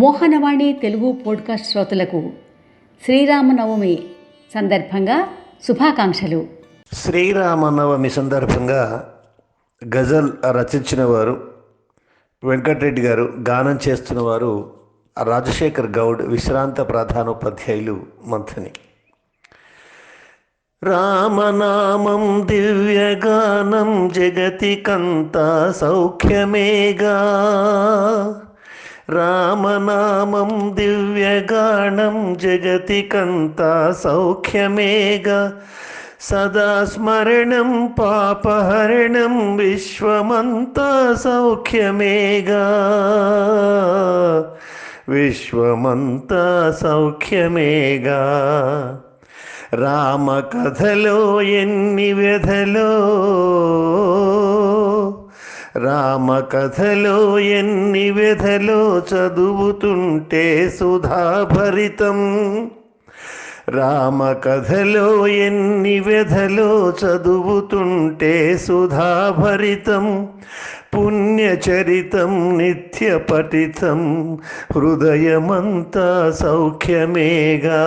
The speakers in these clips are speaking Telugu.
మోహనవాణి తెలుగు పోడ్కాస్ట్ శ్రోతలకు శ్రీరామనవమి సందర్భంగా శుభాకాంక్షలు. శ్రీరామనవమి సందర్భంగా గజల్ రచించిన వారు వెంకటరెడ్డి గారు గానం చేస్తున్న వారు రాజశేఖర్ గౌడ్ విశ్రాంత ప్రధానోపాధ్యాయులు మంథని. రామనామం దివ్యగానం జగతికంతా సౌఖ్యమేగా. రామనామం దివ్యగాణం జగతికంతా సౌఖ్యమేగా. సదా స్మరణం పాపహరణం విశ్వమంతా సౌఖ్యమేగా. విశ్వమంతా సౌఖ్యమేగా. రామ కథలో ఎన్ని వ్యధలో రామ కథలో ఎన్ని వ్యధలో చదువుతుంటే సుధాభరితం. రామ కథలో ఎన్ని వ్యధలో చదువుతుంటే సుధాభరితం. పుణ్యచరితం నిత్య పఠితం హృదయమంతా సౌఖ్యమేగా.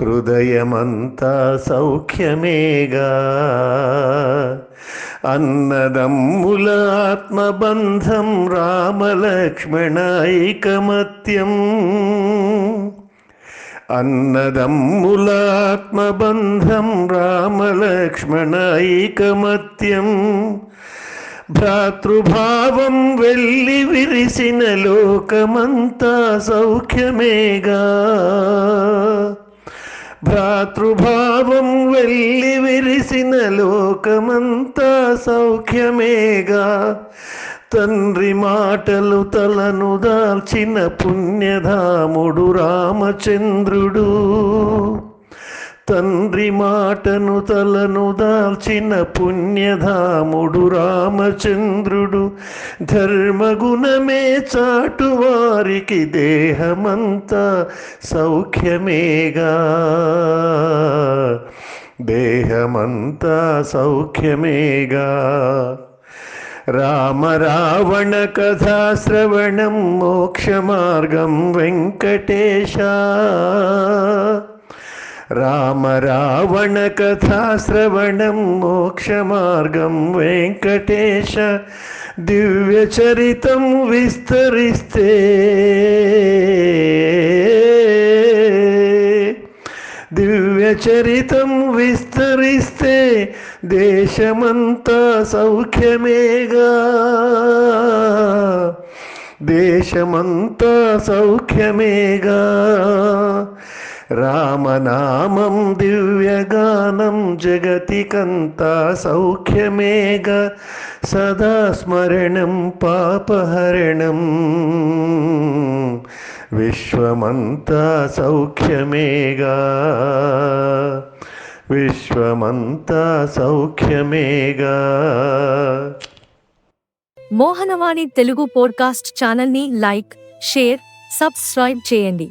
హృదయమంతా సౌఖ్యమేగా. అన్నదమ్ములాత్మబంధం రామలక్ష్మణైకమత్యం అన్నదమ్ములాత్మబంధం రామలక్ష్మణైకమత్యం భ్రాతృభావం వెళ్ళి విరిసిన లోకమంతా సౌఖ్యమేగా భ్రాతృభావం వెళ్ళి విరిసిన లోకమంతా సౌఖ్యమేగా. తండ్రి మాటలు తలను దాల్చిన పుణ్యధాముడు రామచంద్రుడు. తండ్రి మాటను తలను దాల్చిన పుణ్యధాముడు రామచంద్రుడు. ధర్మగుణమే చాటు వారికి దేహమంతా సౌఖ్యమేగా. దేహమంతా సౌఖ్యమేగా. రామ రావణ కథా శ్రవణం మోక్ష మార్గం వెంకటేశ. రామ రావణ కథా శ్రవణం మోక్ష మార్గం వెంకటేశ దివ్య చరితం విస్తరిస్తే. దివ్య చరితం విస్తరిస్తే దేశమంతా సౌఖ్యమేగా. దేశమంతా సౌఖ్యమేగా. రామనామం దివ్యగానం జగతికంతా సౌఖ్యమేగా సదా స్మరణం పాపహరణం. విశ్వమంతా సౌఖ్యమేగా విశ్వమంతా సౌఖ్యమేగా. మోహనవాణి తెలుగు పోడ్కాస్ట్ ఛానల్ని లైక్ షేర్ సబ్స్క్రైబ్ చేయండి.